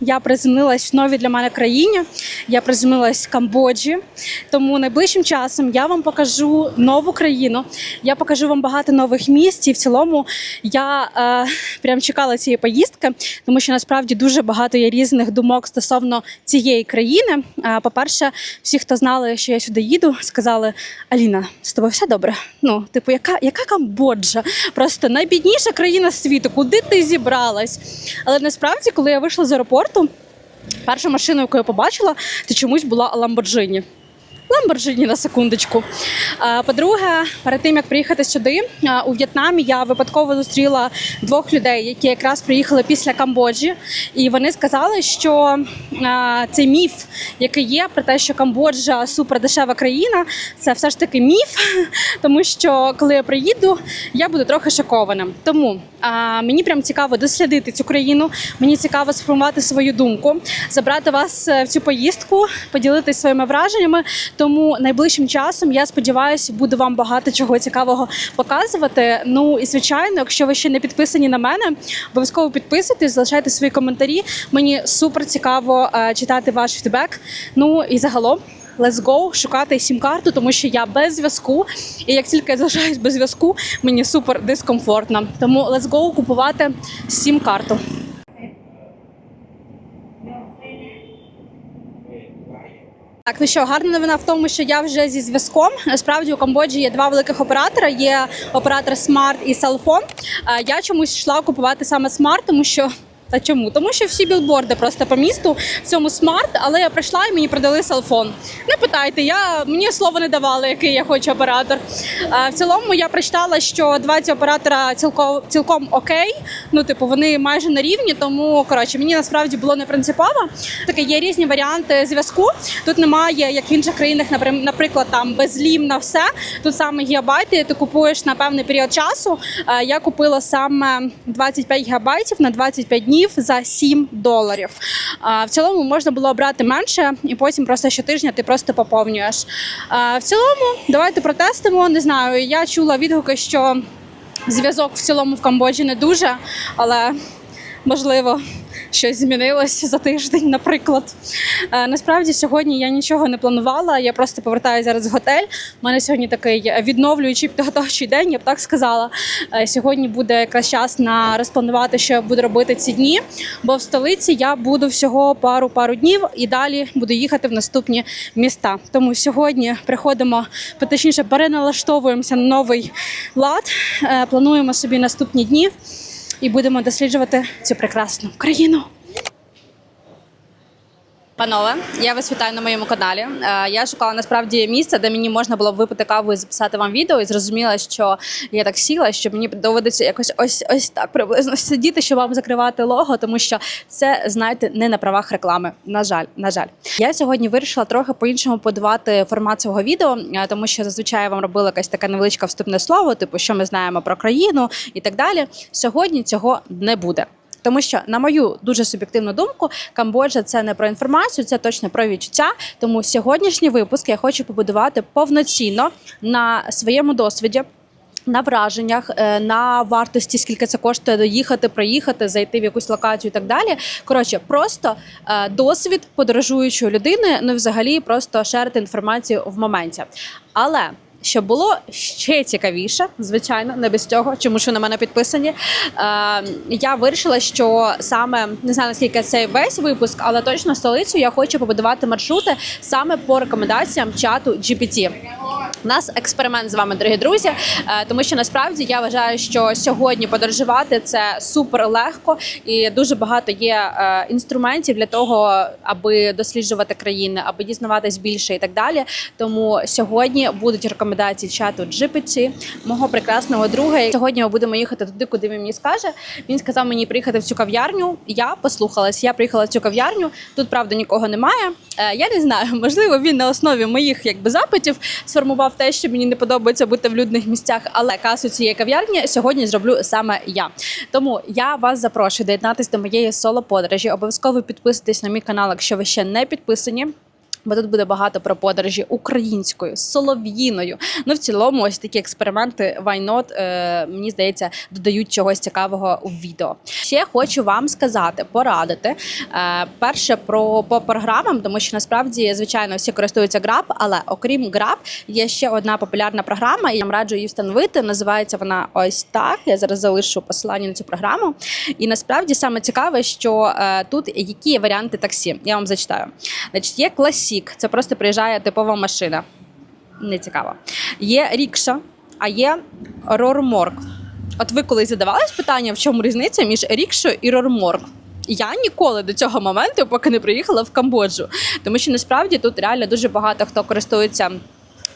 я приземлилась в новій для мене країні. Я приземлилась в Камбоджі. Тому найближчим часом я вам покажу нову країну. Я покажу вам багато нових місць. І в цілому я е, прям чекала цієї поїздки, тому що насправді дуже багато є різних думок стосовно цієї країни. Е, по-перше, всі, хто знали, що я сюди їду, сказали: Аліна, з тобою все добре? Ну, типу, яка, яка Камбоджа? Просто найбідніша країна світу. Куди ти зібралась? Але насправді, коли я вийшла з аеропорту, перша машина, яку я побачила, це чомусь була Ламборджині. Ламборджині на секундочку. А, По-друге, перед тим як приїхати сюди у В'єтнамі, я випадково зустріла двох людей, які якраз приїхали після Камбоджі, і вони сказали, що цей міф, який є про те, що Камбоджа супердешева країна, це все ж таки міф, тому що коли я приїду, я буду трохи шокована. Тому мені прям цікаво дослідити цю країну. Мені цікаво сформувати свою думку, забрати вас е, в цю поїздку, поділитися своїми враженнями. Тому найближчим часом я сподіваюся, буду вам багато чого цікавого показувати. Ну і звичайно, якщо ви ще не підписані на мене, обов'язково підписуйтесь, залишайте свої коментарі. Мені супер цікаво е, читати ваш фідбек. Ну і загалом. Let's go шукати сім-карту, тому що я без зв'язку. І як тільки я залишаюсь без зв'язку, мені супер дискомфортно. Тому let's go купувати сім-карту. Так, ну що, гарна новина в тому, що я вже зі зв'язком. Насправді у Камбоджі є два великих оператора: є оператор Smart і Cellphone. Е, Я чомусь йшла купувати саме Smart, тому що. Та чому? Тому що всі білборди просто по місту в цьому смарт, але я прийшла і мені продали селфон. Не питайте, я мені слово не давали, який я хочу оператор. А, в цілому я прочитала, що два ці оператора цілком цілком окей. Ну, типу, вони майже на рівні, тому коротше, мені насправді було не принципово. Таке є різні варіанти зв'язку. Тут немає, як в інших країнах, наприклад, там безлім на все. Тут саме гігабайти, ти купуєш на певний період часу. Я купила саме 25 гігабайтів на 25 днів за 7 доларів. В цілому можна було обрати менше, і потім просто щотижня ти просто поповнюєш. В цілому, давайте протестимо. Не знаю, я чула відгуки, що зв'язок в цілому в Камбоджі не дуже, але можливо. Щось змінилось за тиждень, наприклад. Е, насправді сьогодні я нічого не планувала. Я просто повертаюся зараз в готель. У мене сьогодні такий відновлюючий підготовчий день, я б так сказала. Е, сьогодні буде якраз час на розпланувати, що я буду робити ці дні. Бо в столиці я буду всього пару-пару днів і далі буду їхати в наступні міста. Тому сьогодні приходимо, точніше, переналаштовуємося на новий лад. Е, Плануємо собі наступні дні і будемо досліджувати цю прекрасну країну. Панове, я вас вітаю на моєму каналі. Е, Я шукала насправді місце, де мені можна було б випити каву і записати вам відео, і зрозуміла, що я так сіла, що мені доведеться якось ось ось так приблизно сидіти, щоб вам закривати лого, тому що це знаєте не на правах реклами. На жаль, на жаль, я сьогодні вирішила трохи по-іншому подавати формат цього відео, е, тому що зазвичай я вам робила якесь таке невеличке вступне слово, типу, що ми знаємо про країну і так далі. Сьогодні цього не буде. Тому що, на мою дуже суб'єктивну думку, Камбоджа це не про інформацію, це точно про відчуття. Тому сьогоднішній випуск я хочу побудувати повноцінно на своєму досвіді. На враженнях, е, на вартості, скільки це коштує доїхати, проїхати, зайти в якусь локацію і так далі. Коротше, просто е, досвід подорожуючої людини, ну і взагалі просто шерити інформацію в моменті. Але щоб було ще цікавіше, звичайно, не без цього, чому що на мене підписані. Е, я вирішила, що саме не знаю наскільки це весь випуск, але точно столицю я хочу побудувати маршрути саме по рекомендаціям чату GPT. У нас експеримент з вами, дорогі друзі, е, тому що насправді я вважаю, що сьогодні подорожувати це супер легко і дуже багато є е, інструментів для того, аби досліджувати країни, аби дізнаватись більше і так далі. Тому сьогодні будуть рекомендації чату GPT, мого прекрасного друга. Сьогодні ми будемо їхати туди, куди він мені скаже. Він сказав мені приїхати в цю кав'ярню. Я послухалась. Я приїхала в цю кав'ярню. Тут правда нікого немає. Е, Я не знаю, можливо, він на основі моїх якби запитів сформував те, що мені не подобається бути в людних місцях, але касу цієї кав'ярні сьогодні зроблю саме я. Тому я вас запрошую доєднатися до моєї соло подорожі. Обов'язково підписуйтесь на мій канал, якщо ви ще не підписані. Бо тут буде багато про подорожі українською, солов'їною. Ну, в цілому, ось такі експерименти why not, е, мені здається, додають чогось цікавого у відео. Ще хочу вам сказати, порадити. Е, перше про по програмам, тому що насправді, звичайно, всі користуються Grab, але окрім Grab, є ще одна популярна програма, і я вам раджу її встановити. Називається вона ось так. Я зараз залишу посилання на цю програму. І насправді саме цікаве, що е, тут які варіанти таксі. Я вам зачитаю. Значить, є класік, це просто приїжджає типова машина. Не цікаво. Є рікша, а є рорморк. От ви колись задавались питання, в чому різниця між рікшою і рорморк? Я ніколи до цього моменту, поки не приїхала в Камбоджу, тому що насправді тут реально дуже багато хто користується.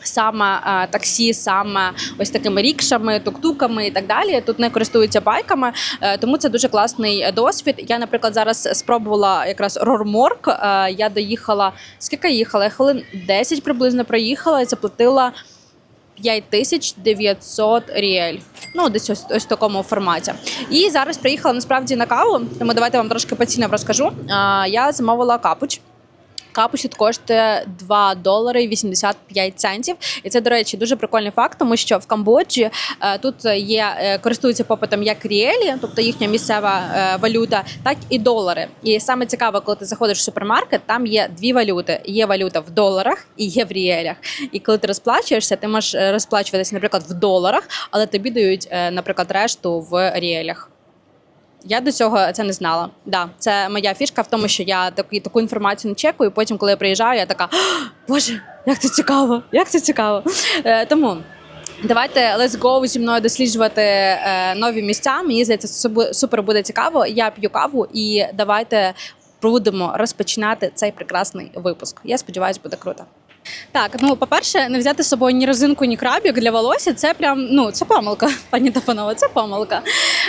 Саме е, таксі, саме ось такими рікшами, тук-туками і так далі. Тут не користуються байками, е, тому це дуже класний е, досвід. Я, наприклад, зараз спробувала якраз Рорморк. Е, я доїхала скільки їхала? Хвилин 10 приблизно проїхала і заплатила 5900 ріель. Ну, десь ось, ось в такому форматі. І зараз приїхала насправді на каву, тому давайте вам трошки по цінам розкажу. А, Я замовила капуч. Капуч коштує 2 долари 85 центів. І це, до речі, дуже прикольний факт, тому що в Камбоджі е, тут є е, користуються попитом як ріелі, тобто їхня місцева е, валюта, так і долари. І саме цікаво, коли ти заходиш в супермаркет, там є дві валюти: є валюта в доларах і є в ріелях. І коли ти розплачуєшся, ти можеш розплачуватися, наприклад, в доларах, але тобі дають, наприклад, решту в ріелях. Я до цього це не знала. Да, це моя фішка в тому, що я таку, таку інформацію не чекаю. Потім, коли я приїжджаю, я така Боже, як це цікаво! Як це цікаво! Е, тому. Давайте let's go зі мною досліджувати е, нові місця. Мені здається, це супер буде цікаво. Я п'ю каву і давайте будемо розпочинати цей прекрасний випуск. Я сподіваюся, буде круто. Так, ну по-перше, не взяти з собою ні резинку, ні крабік для волосся. Це прям ну це помилка, пані та це помилка.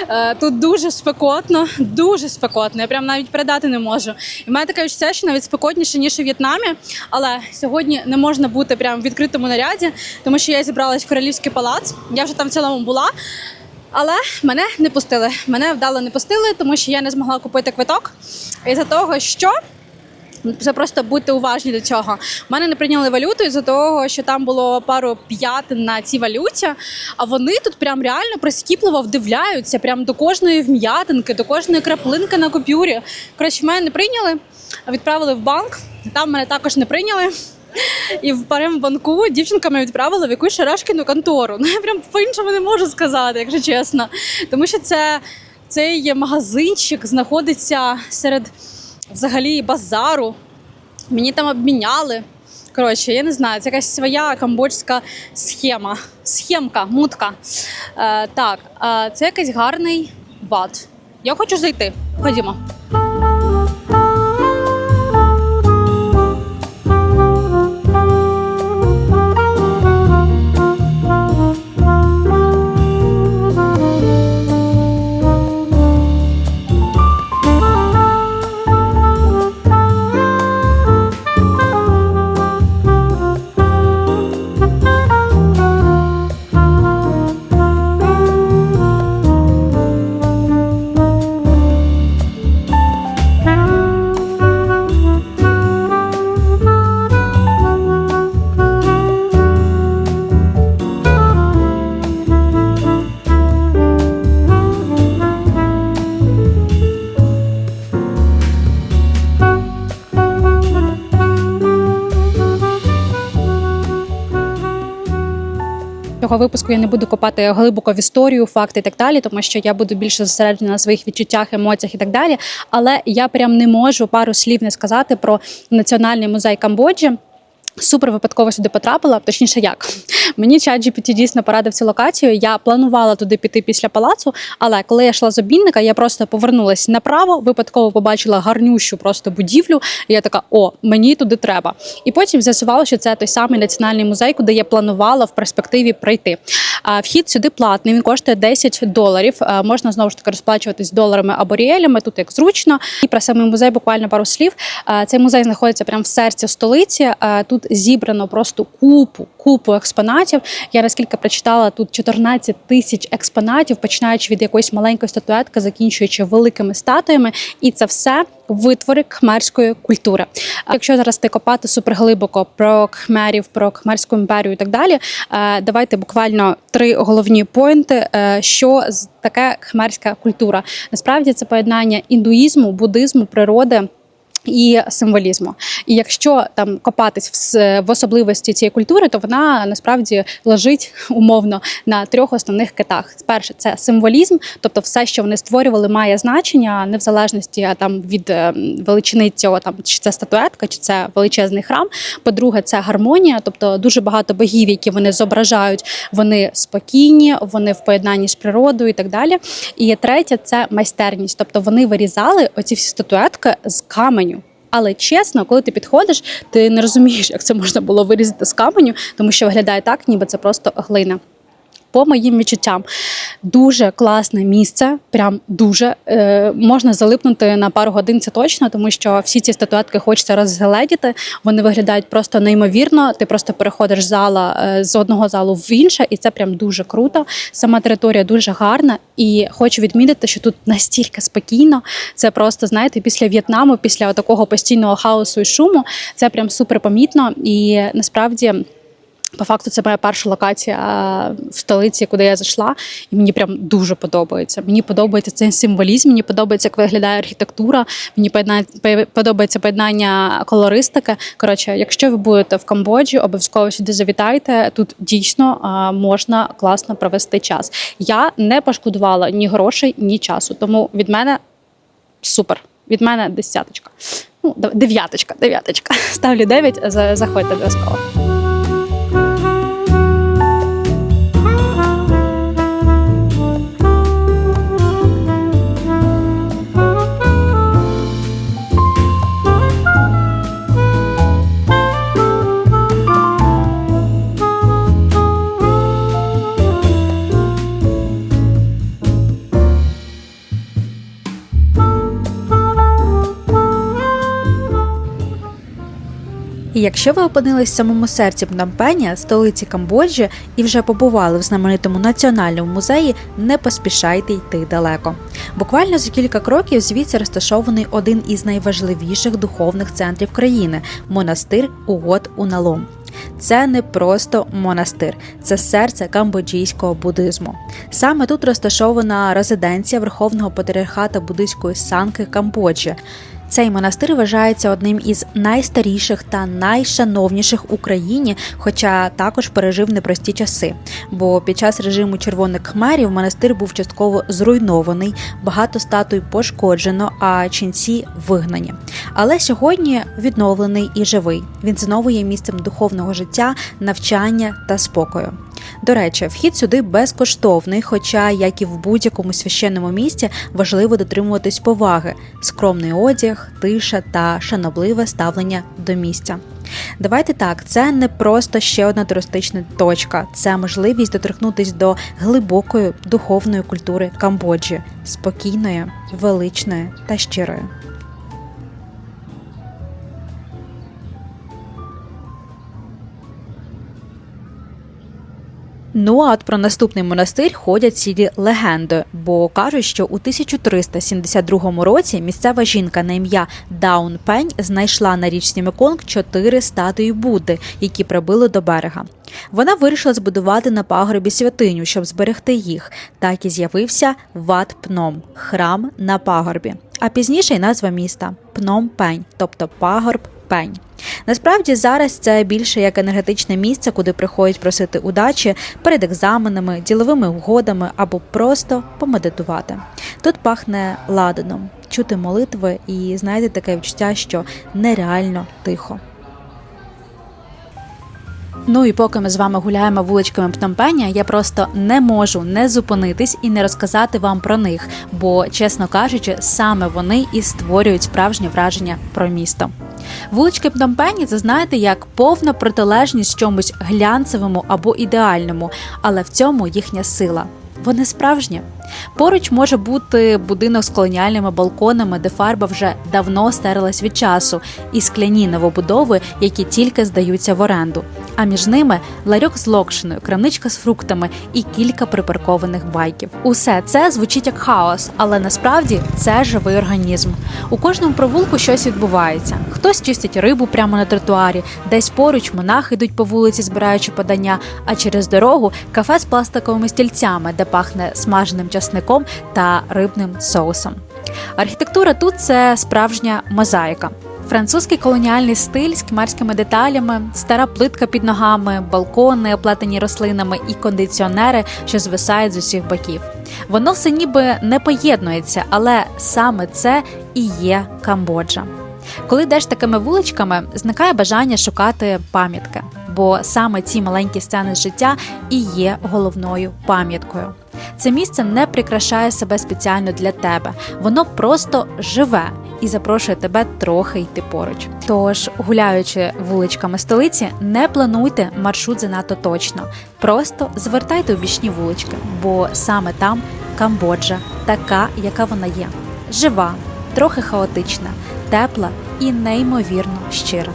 Е, тут дуже спекотно, дуже спекотно. Я прям навіть передати не можу. І в мене таке відчуття, що навіть спекотніше ніж у В'єтнамі. Але сьогодні не можна бути прям в відкритому наряді, тому що я зібралась в королівський палац. Я вже там в цілому була. Але мене не пустили. Мене вдало не пустили, тому що я не змогла купити квиток. Із-за того, що це просто будьте уважні до цього. Мене не прийняли валюту із-за того, що там було пару п'ятин на цій валюті. А вони тут прям реально прискіпливо вдивляються прям до кожної вм'ятинки, до кожної краплинки на купюрі. Коротше, мене не прийняли, відправили в банк. Там мене також не прийняли. І в парем банку дівчинка мене відправила в якусь шарашкіну контору. Ну я прям по-іншому не можу сказати, якщо чесно. Тому що це цей магазинчик знаходиться серед взагалі базару. Мені там обміняли. Коротше, я не знаю, це якась своя камбоджська схема. Схемка, мутка. Е, так, е, це якийсь гарний ват. Я хочу зайти. Ходімо. Цього випуску я не буду копати глибоко в історію, факти і так далі, тому що я буду більше зосереджена на своїх відчуттях, емоціях і так далі. Але я прям не можу пару слів не сказати про національний музей Камбоджі. Супер випадково сюди потрапила, точніше, як мені чат GPT дійсно порадив цю локацію. Я планувала туди піти після палацу, але коли я йшла з обійника, я просто повернулася направо, випадково побачила гарнющу просто будівлю. І я така: о, мені туди треба. І потім з'ясувала, що це той самий національний музей, куди я планувала в перспективі прийти. А вхід сюди платний, він коштує 10 доларів. Можна знову ж таки розплачуватись доларами або ріелями, тут як зручно. І про самий музей буквально пару слів. Цей музей знаходиться прямо в серці столиці. Тут зібрано просто купу, купу експонатів. Я наскільки прочитала тут 14 тисяч експонатів, починаючи від якоїсь маленької статуетки, закінчуючи великими статуями, і це все. Витвори кхмерської культури. Якщо зараз ти копати суперглибоко про кхмерів, про кхмерську імперію і так далі, е, давайте буквально три головні поінти, е, що таке кхмерська культура. Насправді це поєднання індуїзму, буддизму, природи. І символізму, і якщо там копатись в, особливості цієї культури, то вона насправді лежить умовно на трьох основних китах. Перше, це символізм, тобто все, що вони створювали, має значення не в залежності там від е, величини цього, там чи це статуетка, чи це величезний храм. По-друге, це гармонія, тобто дуже багато богів, які вони зображають, вони спокійні, вони в поєднанні з природою і так далі. І третє це майстерність, тобто вони вирізали оці всі статуетки з каменю. Але чесно, коли ти підходиш, ти не розумієш, як це можна було вирізати з каменю, тому що виглядає так, ніби це просто глина. По моїм відчуттям, дуже класне місце, прям дуже е, можна залипнути на пару годин. Це точно, тому що всі ці статуетки хочеться розгледіти. Вони виглядають просто неймовірно. Ти просто переходиш зала е, з одного залу в інше, і це прям дуже круто. Сама територія дуже гарна, і хочу відмітити, що тут настільки спокійно. Це просто знаєте, після В'єтнаму, після такого постійного хаосу і шуму, це прям супер помітно. І насправді. По факту, це моя перша локація в столиці, куди я зайшла, і мені прям дуже подобається. Мені подобається цей символізм, мені подобається, як виглядає архітектура. Мені подобається поєднання колористики. Коротше, якщо ви будете в Камбоджі, обов'язково сюди завітайте. Тут дійсно можна класно провести час. Я не пошкодувала ні грошей, ні часу. Тому від мене супер. Від мене десяточка. Ну, дев'яточка, дев'яточка. Ставлю дев'ять, за- заходьте обов'язково. Якщо ви опинились в самому серці Пномпеня, столиці Камбоджі, і вже побували в знаменитому національному музеї, не поспішайте йти далеко. Буквально за кілька кроків звідси розташований один із найважливіших духовних центрів країни монастир Угод Уналом. Це не просто монастир, це серце камбоджійського буддизму. Саме тут розташована резиденція Верховного патріархата буддийської санки Камбоджі. Цей монастир вважається одним із найстаріших та найшановніших в Україні, хоча також пережив непрості часи. Бо під час режиму червоних хмерів монастир був частково зруйнований, багато статуй пошкоджено, а ченці вигнані. Але сьогодні відновлений і живий. Він знову є місцем духовного життя, навчання та спокою. До речі, вхід сюди безкоштовний, хоча, як і в будь-якому священному місці, важливо дотримуватись поваги, скромний одяг, тиша та шанобливе ставлення до місця. Давайте так, це не просто ще одна туристична точка, це можливість доторкнутись до глибокої духовної культури Камбоджі, спокійної, величної та щирої. Ну а от про наступний монастир ходять цілі легенди, бо кажуть, що у 1372 році місцева жінка на ім'я Даун Пень знайшла на річці Меконг чотири статуї Будди, які прибили до берега. Вона вирішила збудувати на пагорбі святиню, щоб зберегти їх. Так і з'явився Ват Пном храм на пагорбі. А пізніше й назва міста Пном Пень, тобто пагорб Пень. Насправді зараз це більше як енергетичне місце, куди приходять просити удачі перед екзаменами, діловими угодами або просто помедитувати. Тут пахне ладаном, чути молитви і знаєте таке відчуття, що нереально тихо. Ну і поки ми з вами гуляємо вуличками Пномпеня, я просто не можу не зупинитись і не розказати вам про них, бо, чесно кажучи, саме вони і створюють справжнє враження про місто. Вулички Пномпені це знаєте як повна протилежність чомусь глянцевому або ідеальному, але в цьому їхня сила. вони справжні. Поруч може бути будинок з колоніальними балконами, де фарба вже давно стерлась від часу, і скляні новобудови, які тільки здаються в оренду. А між ними ларьок з локшиною, крамничка з фруктами і кілька припаркованих байків. Усе це звучить як хаос, але насправді це живий організм. У кожному провулку щось відбувається. Хтось чистить рибу прямо на тротуарі, десь поруч монахи йдуть по вулиці, збираючи подання, а через дорогу кафе з пластиковими стільцями, де пахне смаженим часником та рибним соусом. Архітектура тут це справжня мозаїка. Французький колоніальний стиль з кмерськими деталями, стара плитка під ногами, балкони, оплетені рослинами і кондиціонери, що звисають з усіх боків. Воно все ніби не поєднується, але саме це і є Камбоджа. Коли йдеш такими вуличками, зникає бажання шукати пам'ятки, бо саме ці маленькі сцени життя і є головною пам'яткою. Це місце не прикрашає себе спеціально для тебе, воно просто живе і запрошує тебе трохи йти поруч. Тож, гуляючи вуличками столиці, не плануйте маршрут занадто точно. Просто звертайте у бічні вулички, бо саме там Камбоджа, така, яка вона є, жива, трохи хаотична, тепла і неймовірно щира.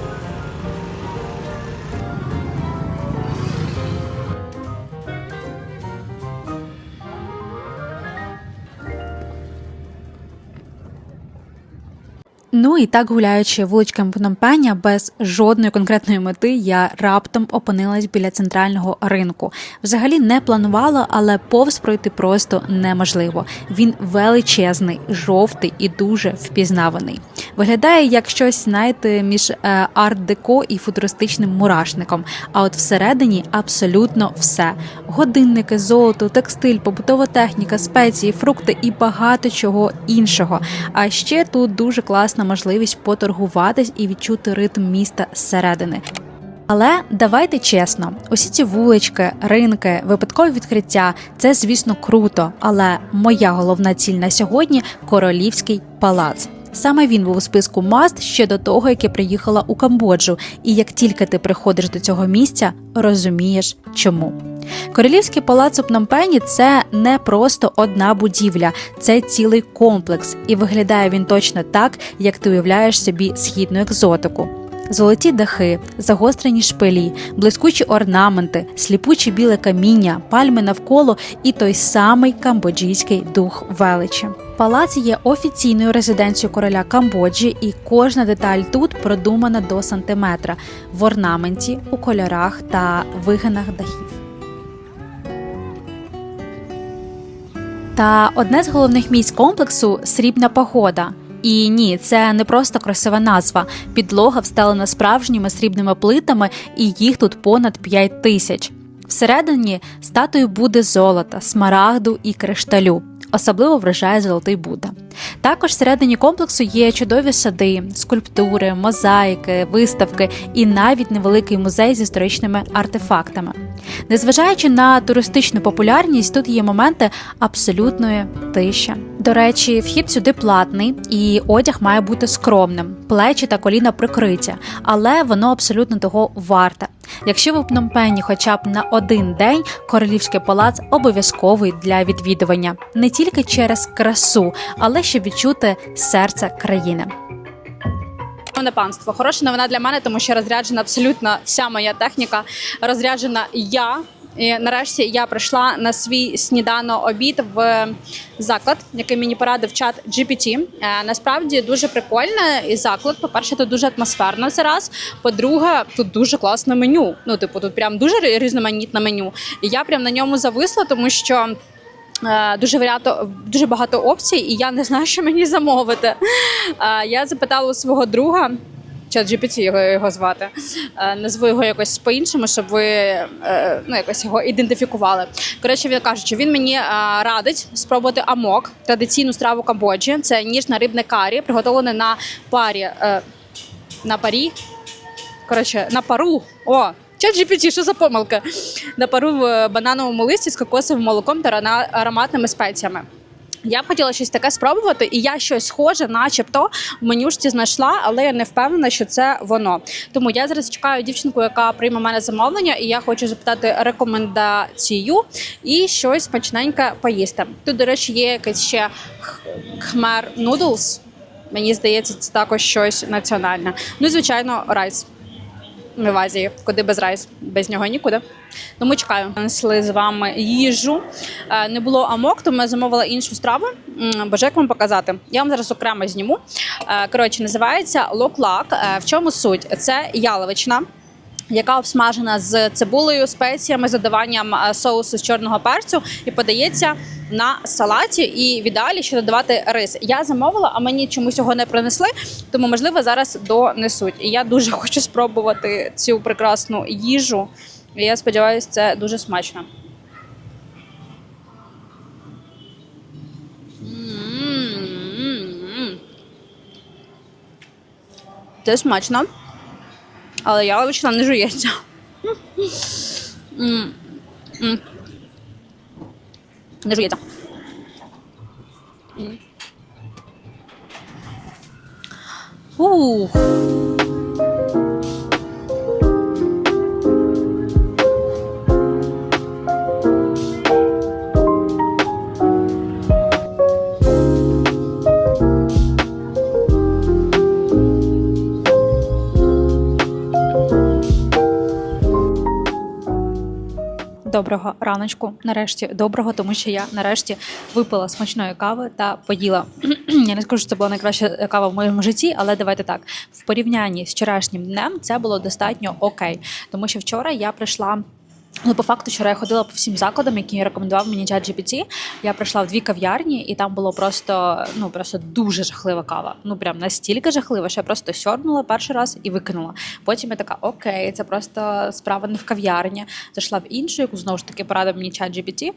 Ну і так гуляючи вуличками Пномпеня без жодної конкретної мети, я раптом опинилась біля центрального ринку. Взагалі не планувала, але повз пройти просто неможливо. Він величезний, жовтий і дуже впізнаваний. Виглядає як щось, знаєте, між е, арт-деко і футуристичним мурашником. А от всередині абсолютно все: годинники, золото, текстиль, побутова техніка, спеції, фрукти і багато чого іншого. А ще тут дуже класна можливість поторгуватись і відчути ритм міста зсередини. Але давайте чесно, усі ці вулички, ринки, випадкові відкриття це, звісно, круто. Але моя головна ціль на сьогодні королівський палац. Саме він був у списку маст ще до того, як я приїхала у Камбоджу. І як тільки ти приходиш до цього місця, розумієш чому. Королівський палац у Пномпені – це не просто одна будівля, це цілий комплекс, і виглядає він точно так, як ти уявляєш собі східну екзотику. Золоті дахи, загострені шпилі, блискучі орнаменти, сліпуче біле каміння, пальми навколо і той самий камбоджійський дух величі. Палац є офіційною резиденцією короля Камбоджі, і кожна деталь тут продумана до сантиметра в орнаменті, у кольорах та вигинах дахів. Та одне з головних місць комплексу срібна погода. І ні, це не просто красива назва. Підлога встелена справжніми срібними плитами, і їх тут понад 5 тисяч. Всередині статую буде золота, смарагду і кришталю. Особливо вражає золотий Будда. Також всередині комплексу є чудові сади, скульптури, мозаїки, виставки і навіть невеликий музей з історичними артефактами. Незважаючи на туристичну популярність, тут є моменти абсолютної тиші. До речі, вхід сюди платний, і одяг має бути скромним, плечі та коліна прикриті, але воно абсолютно того варте. Якщо ви в Пномпені хоча б на один день, королівський палац обов'язковий для відвідування не тільки через красу, але щоб відчути серце країни. Шановне панство, хороша новина для мене, тому що розряджена абсолютно вся моя техніка. Розряджена я. І нарешті я прийшла на свій снідано обід в заклад, який мені порадив чат GPT. Е, насправді дуже прикольний і заклад. По-перше, тут дуже атмосферно це раз. По-друге, тут дуже класне меню. Ну, типу, тут прям дуже різноманітне меню. І я прям на ньому зависла, тому що. Е, Дуже багато, дуже багато опцій, і я не знаю, що мені замовити. Е, Я запитала у свого друга, чат GPT його, його звати. Е, Назву його якось по-іншому, щоб ви е, ну, якось його ідентифікували. Коротше, він каже, що він мені е, радить спробувати амок, традиційну страву Камбоджі. Це ніжне рибне карі, приготовлене на парі на парі. Коротше, на пару. О! Чат GPT, що за помилка? На пару в банановому листі з кокосовим молоком та ароматними спеціями. Я б хотіла щось таке спробувати, і я щось схоже, начебто, в менюшці знайшла, але я не впевнена, що це воно. Тому я зараз чекаю дівчинку, яка прийме мене замовлення, і я хочу запитати рекомендацію і щось смачненьке поїсти. Тут, до речі, є якийсь ще хмер нудлс. Мені здається, це також щось національне. Ну і звичайно, райс. В Азії, куди без райс, без нього нікуди. Тому чекаю. Несли з вами їжу. Е, Не було амок, тому я замовила іншу страву. Боже, як вам показати? Я вам зараз окремо зніму. Е, Коротше, називається локлак. Е, В чому суть? Це яловичина. Яка обсмажена з цибулею, спеціями, з додаванням е, соусу з чорного перцю і подається на салаті. І в ідеалі ще додавати рис. Я замовила, а мені чомусь його не принесли, тому можливо зараз донесуть. І я дуже хочу спробувати цю прекрасну їжу. І я сподіваюся, це дуже смачно. Це смачно, але яловичина не жується. М. М. Не жується. М. Ух. Доброго раночку. Нарешті доброго, тому що я нарешті випила смачної кави та поїла. я не скажу, що це була найкраща кава в моєму житті, але давайте так. В порівнянні з вчорашнім днем це було достатньо окей. Тому що вчора я прийшла. Ну, по факту, вчора я ходила по всім закладам, які рекомендував мені чат GPT. Я прийшла в дві кав'ярні, і там було просто ну просто дуже жахлива кава. Ну прям настільки жахлива, що я просто сьорбнула перший раз і викинула. Потім я така, окей, це просто справа не в кав'ярні. Зайшла в іншу, яку знову ж таки порадив мені чат GPT,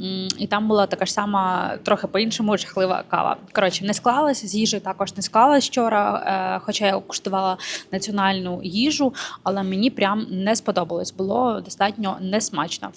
М, і там була така ж сама, трохи по-іншому жахлива кава. Коротше, не склалась, з їжею також не склалась вчора, е, хоча я куштувала національну їжу, але мені прям не сподобалось. Було достатньо несмачно.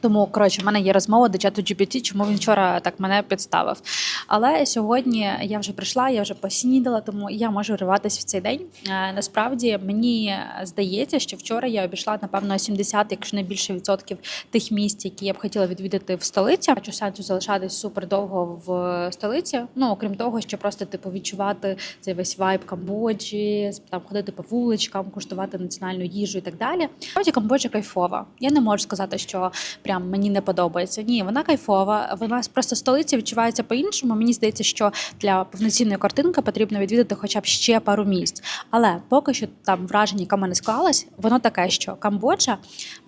Тому коротше, в мене є розмова до чату GPT, чому він вчора так мене підставив. Але сьогодні я вже прийшла, я вже поснідала, тому я можу вриватись в цей день. Е, насправді мені здається, що вчора я обійшла напевно 70, якщо не більше відсотків тих місць, які я б хотіла відвідати в столиці. Хочу сенсу залишатись супер довго в столиці. Ну окрім того, що просто типу відчувати цей весь вайб Камбоджі, там ходити по вуличкам, куштувати національну їжу і так далі. Справді Камбоджа кайфова. Я не можу сказати, що прям мені не подобається. Ні, вона кайфова. Вона просто столиця відчувається по-іншому. Мені здається, що для повноцінної картинки потрібно відвідати хоча б ще пару місць. Але поки що там враження, яке мене склалось, воно таке, що Камбоджа,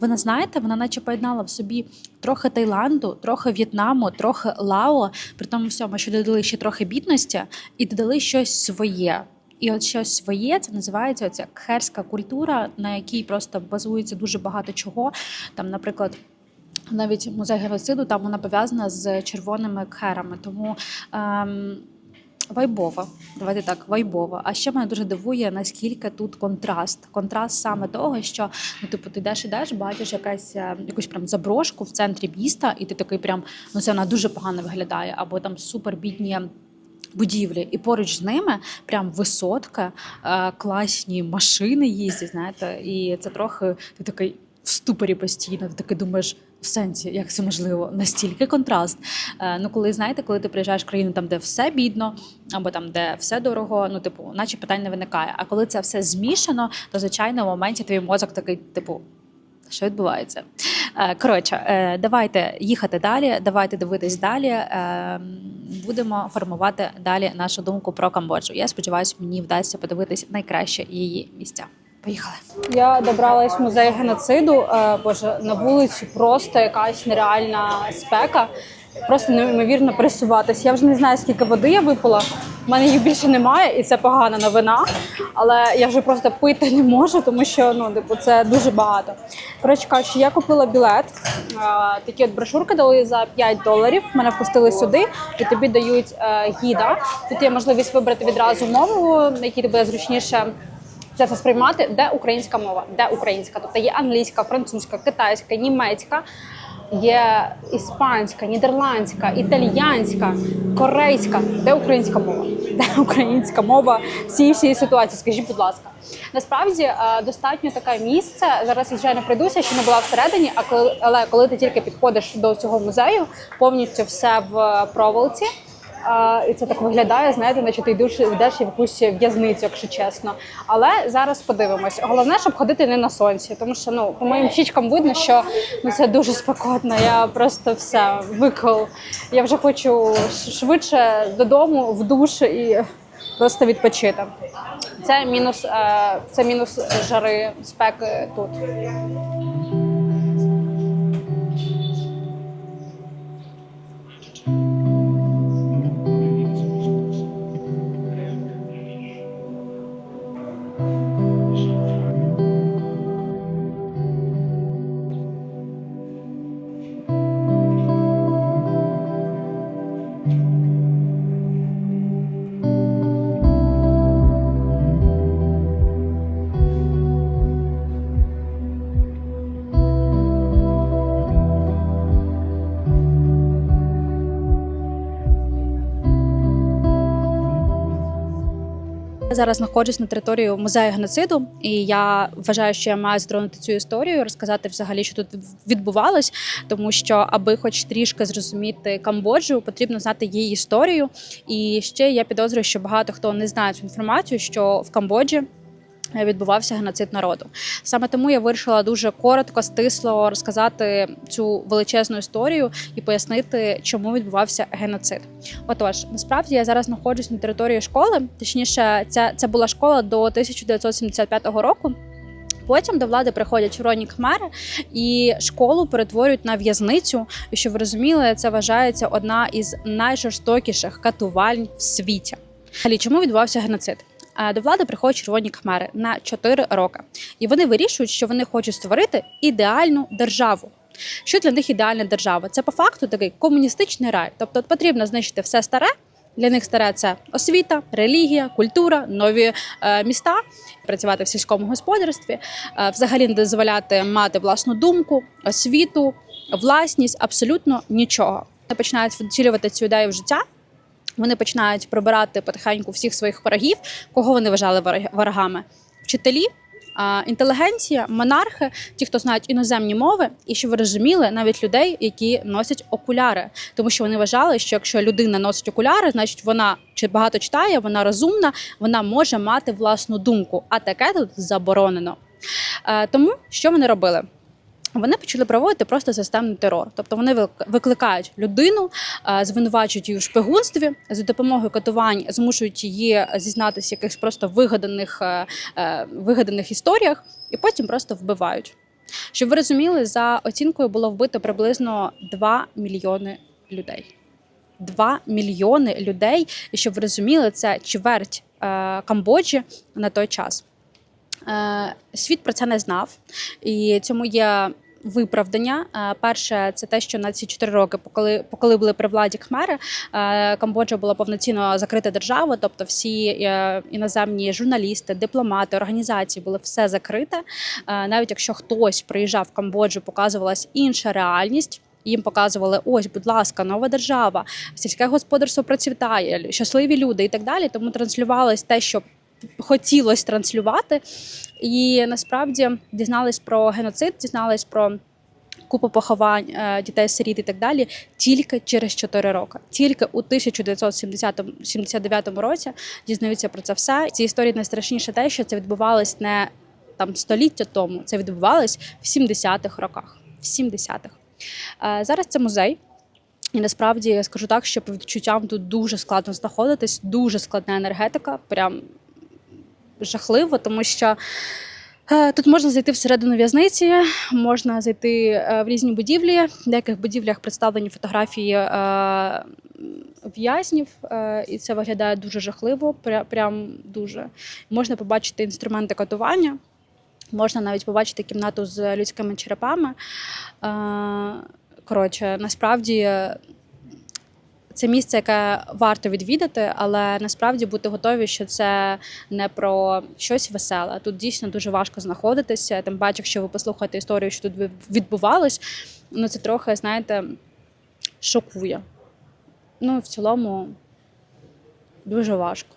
вона знаєте, вона наче поєднала в собі трохи Таїланду, трохи В'єтнаму, трохи Лао, при тому всьому, що додали ще трохи бідності і додали щось своє. І от щось своє це називається оця кхерська культура, на якій просто базується дуже багато чого. Там, наприклад. Навіть музей геноциду там вона пов'язана з червоними кхерами. Тому ем, вайбова. Давайте так, вайбова. А ще мене дуже дивує, наскільки тут контраст. Контраст саме того, що ну, типу, ти йдеш ідеш, бачиш якась е, якусь прям заброшку в центрі міста, і ти такий прям ну це вона дуже погано виглядає, або там супер бідні. Будівлі, і поруч з ними прям висотка, е, класні машини їздять. Знаєте, і це трохи ти такий в ступорі постійно. Ти такий думаєш, в сенсі, як це можливо, настільки контраст. Е, ну, коли знаєте, коли ти приїжджаєш в країну, там де все бідно, або там де все дорого, ну типу, наче питань не виникає. А коли це все змішано, то звичайно в моменті твій мозок такий, типу. Що відбувається? Е, Коротше, е, давайте їхати далі, давайте дивитись далі. Будемо формувати далі нашу думку про Камбоджу. Я сподіваюся, мені вдасться подивитись найкраще її місця. Поїхали. Я добралась в музей геноциду. Е, Боже, на вулиці просто якась нереальна спека. Просто неймовірно пересуватись. Я вже не знаю, скільки води я випила. У мене її більше немає, і це погана новина. Але я вже просто пити не можу, тому що ну, типу, це дуже багато. Коротше кажучи, я купила білет. Е, Такі от брошурки дали за 5 доларів. Мене впустили сюди, і тобі дають е, гіда. Тут є можливість вибрати відразу мову, на якій тобі буде зручніше це все сприймати, де українська мова, де українська. Тобто є англійська, французька, китайська, німецька. є іспанська, нідерландська, італіянська, корейська. Де українська мова? Де українська мова в цій всій ситуації? Скажіть, будь ласка. Насправді е, достатньо таке місце. Зараз я звичайно прийдуся, ще не була всередині, а коли але коли ти тільки підходиш до цього музею, повністю все в проволоці. А, і це так виглядає, знаєте, наче ти йдеш, йдеш в якусь в'язницю, якщо чесно. Але зараз подивимось. Головне, щоб ходити не на сонці, тому що ну по моїм щічкам видно, що ну це дуже спекотно. Я просто все викол. Я вже хочу швидше додому в душ і просто відпочити. Це мінус, е, це мінус жари спеки тут. Зараз знаходжусь на території музею геноциду, і я вважаю, що я маю затронути цю історію, розказати взагалі, що тут відбувалось, тому що, аби хоч трішки зрозуміти Камбоджу, потрібно знати її історію. І ще я підозрюю, що багато хто не знає цю інформацію, що в Камбоджі. Відбувався геноцид народу. Саме тому я вирішила дуже коротко, стисло розказати цю величезну історію і пояснити, чому відбувався геноцид. Отож, насправді я зараз знаходжусь на території школи. Точніше, ця це була школа до 1975 року. Потім до влади приходять червоні хмари і школу перетворюють на в'язницю. І що ви розуміли, це вважається одна із найжорстокіших катувальń в світі. Далі, чому відбувався геноцид? Е, До влади приходять червоні хмари на 4 роки, і вони вирішують, що вони хочуть створити ідеальну державу. Що для них ідеальна держава? Це по факту такий комуністичний рай. Тобто потрібно знищити все старе. Для них старе це освіта, релігія, культура, нові е, міста, працювати в сільському господарстві, е, взагалі не дозволяти мати власну думку, освіту, власність, абсолютно нічого. Починають втілювати цю ідею в життя. Вони починають прибирати потихеньку всіх своїх ворогів, кого вони вважали ворог- ворогами? Вчителі, інтелігенція, монархи, ті, хто знають іноземні мови, і що ви розуміли, навіть людей, які носять окуляри, тому що вони вважали, що якщо людина носить окуляри, значить вона чи багато читає, вона розумна, вона може мати власну думку. А таке тут заборонено. Е, Тому що вони робили? Вони почали проводити просто системний терор. Тобто вони вик- викликають людину, е, звинувачують її у шпигунстві за допомогою катувань, змушують її зізнатися в якихось просто вигаданих, е, е, вигаданих історіях, і потім просто вбивають. Щоб ви розуміли, за оцінкою було вбито приблизно 2 мільйони людей. 2 мільйони людей, і щоб ви розуміли, це чверть Камбоджі на той час. Е, Світ про це не знав, і цьому є виправдання. Е, Перше, це те, що на ці 4 роки, поки, поки були при владі Хмери, е, Камбоджа була повноцінно закрита держава, тобто всі іноземні журналісти, дипломати, організації були все закрите. Навіть якщо хтось приїжджав в Камбоджу, показувалась інша реальність. Їм показували, ось, будь ласка, нова держава, сільське господарство процвітає, щасливі люди і так далі. Тому транслювалось те, що хотілося транслювати. І насправді дізнались про геноцид, дізнались про купу поховань е, дітей сиріт і так далі тільки через 4 роки. Тільки у 1979 році дізнаються про це все. В цій історії найстрашніше те, що це відбувалось не там століття тому, це відбувалось в 70-х роках. В 70-х. Е, Зараз це музей. І насправді я скажу так, що по відчуттям тут дуже складно знаходитись, дуже складна енергетика, прям жахливо, тому що е, тут можна зайти всередину в'язниці, можна зайти е, в різні будівлі. В деяких будівлях представлені фотографії е, в'язнів, і це виглядає дуже жахливо, прям дуже. Можна побачити інструменти катування. Можна навіть побачити кімнату з людськими черепами. Коротше, насправді це місце, яке варто відвідати, але насправді бути готові, що це не про щось веселе. Тут дійсно дуже важко знаходитися. Тим паче, якщо ви послухаєте історію, що тут відбувалось. ну це трохи, знаєте, шокує. Ну, в цілому дуже важко.